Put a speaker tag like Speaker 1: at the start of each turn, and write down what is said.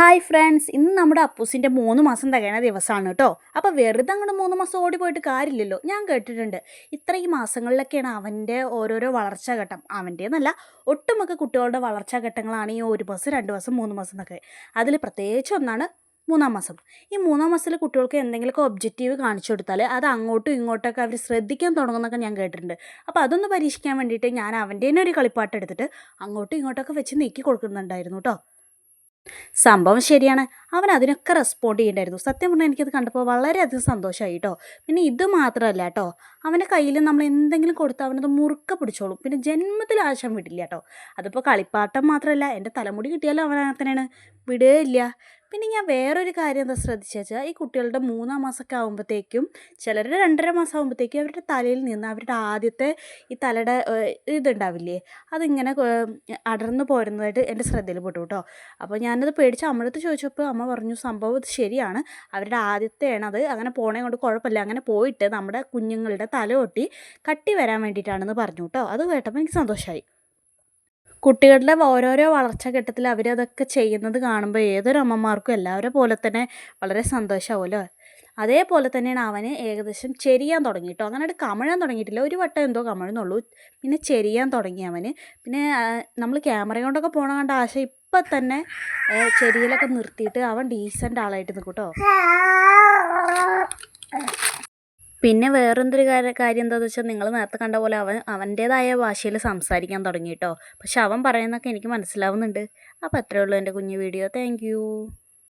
Speaker 1: Hi friends ഇന്ന് നമ്മുടെ അപ്പൂസിന്റെ മൂന്ന് മാസം തകയണ ദിവസമാണ് കേട്ടോ. അപ്പോൾ വെറുതെ അങ്ങോട്ട് മൂന്ന് മാസം ഓടി പോയിട്ട് കാര്യമില്ലല്ലോ. ഞാൻ കേട്ടിട്ടുണ്ട്. ഇത്രയും മാസങ്ങളിലൊക്കെയാണ് അവന്റെ ഓരോരോ വളർച്ചാ ഘട്ടം അവന്റെ എന്നല്ല ഒട്ടുമൊക്കെ കുട്ടികളുടെ വളർച്ചാ ഘട്ടങ്ങളാണ് ഈ ഒരു മാസം രണ്ട് മാസം മൂന്ന് മാസം എന്നൊക്കെ. അതിൽ പ്രത്യേകിച്ച് ഒന്നാണ് മൂന്നാം മാസം. ഈ മൂന്നാം മാസത്തിൽ കുട്ടികൾക്ക് എന്തെങ്കിലുമൊക്കെ ഒബ്ജക്റ്റീവ് കാണിച്ചു കൊടുത്താൽ അത് അങ്ങോട്ടും ഇങ്ങോട്ടൊക്കെ അവർ ശ്രദ്ധിക്കാൻ തുടങ്ങുന്നൊക്കെ ഞാൻ കേട്ടിട്ടുണ്ട്. അപ്പോൾ അതൊന്ന് പരീക്ഷിക്കാൻ വേണ്ടിയിട്ട് ഞാൻ അവന്റെ തന്നെ ഒരു കളിപ്പാട്ട് എടുത്തിട്ട് അങ്ങോട്ടും ഇങ്ങോട്ടൊക്കെ വെച്ച് നീക്കി കൊടുക്കുന്നുണ്ടായിരുന്നു കേട്ടോ. സംഭവം ശരിയാണ്. അവൻ അതിനൊക്കെ റെസ്പോണ്ട് ചെയ്യണ്ടായിരുന്നു. സത്യം പറഞ്ഞാൽ എനിക്കത് കണ്ടപ്പോൾ വളരെയധികം സന്തോഷമായി കേട്ടോ പിന്നെ ഇത് മാത്രമല്ല കേട്ടോ അവന്റെ കയ്യിൽ നമ്മൾ എന്തെങ്കിലും കൊടുത്താൽ അവനത് മുറുക്ക പിടിച്ചോളും. പിന്നെ ജന്മത്തിൽ ആശം വിടില്ല കേട്ടോ അതിപ്പോൾ കളിപ്പാട്ടം മാത്രമല്ല എന്റെ തലമുടി കിട്ടിയാലും അവൻ വിടേ വിടുകയില്ല പിന്നെ ഞാൻ വേറൊരു കാര്യം എന്താ ശ്രദ്ധിച്ചു ഈ കുട്ടികളുടെ മൂന്നാം മാസമൊക്കെ ആകുമ്പോഴത്തേക്കും ചിലരുടെ രണ്ടര മാസം ആകുമ്പോഴത്തേക്കും അവരുടെ തലയിൽ നിന്ന് അവരുടെ ആദ്യത്തെ ഈ തലയുടെ ഇതുണ്ടാവില്ലേ അതിങ്ങനെ അടർന്നു പോരുന്നതായിട്ട് എന്റെ ശ്രദ്ധയിൽ പെട്ടു കേട്ടോ അപ്പോൾ ഞാനത് പേടിച്ച് അമ്മടുത്ത് ചോദിച്ചപ്പോൾ അമ്മ പറഞ്ഞു സംഭവം ഇത് ശരിയാണ്. അവരുടെ ആദ്യത്തെയാണ് അത്. അങ്ങനെ പോണേ കൊണ്ട് കുഴപ്പമില്ല. അങ്ങനെ പോയിട്ട് നമ്മുടെ കുഞ്ഞുങ്ങളുടെ തല കൊട്ടി കട്ടി വരാൻ വേണ്ടിയിട്ടാണെന്ന് പറഞ്ഞു കേട്ടോ അത് കേട്ടപ്പോൾ എനിക്ക് സന്തോഷമായി കുട്ടികളുടെ ഓരോരോ വളർച്ചാ ഘട്ടത്തിൽ അവരതൊക്കെ ചെയ്യുന്നത് കാണുമ്പോൾ ഏതൊരു അമ്മമാർക്കും എല്ലാവരെ പോലെ തന്നെ വളരെ സന്തോഷമാവുമല്ലോ അതേപോലെ തന്നെയാണ് അവന് ഏകദേശം ചെരിയാൻ തുടങ്ങി കേട്ടോ അങ്ങനെ കമഴാൻ തുടങ്ങിയിട്ടില്ല. ഒരു വട്ടം എന്തോ കമഴുന്നുള്ളൂ. പിന്നെ ചെരിയാൻ തുടങ്ങി അവന്. പിന്നെ നമ്മൾ ക്യാമറ കൊണ്ടൊക്കെ പോകണ കണ്ട ആശ ഇപ്പം തന്നെ ചെരിയിലൊക്കെ നിർത്തിയിട്ട് അവൻ ഡീസന്റ് ആളായിട്ട് നിൽക്കും കേട്ടോ പിന്നെ വേറെന്തൊരു കാര്യം കാര്യം എന്താണെന്ന് വെച്ചാൽ നിങ്ങൾ നേരത്തെ കണ്ട പോലെ അവൻ അവന്റേതായ ഭാഷയിൽ സംസാരിക്കാൻ തുടങ്ങി കേട്ടോ പക്ഷെ അവൻ പറയുന്നതൊക്കെ എനിക്ക് മനസ്സിലാവുന്നുണ്ട്. അപ്പോൾ അത്രയേ ഉള്ളൂ എന്റെ കുഞ്ഞു വീഡിയോ. താങ്ക്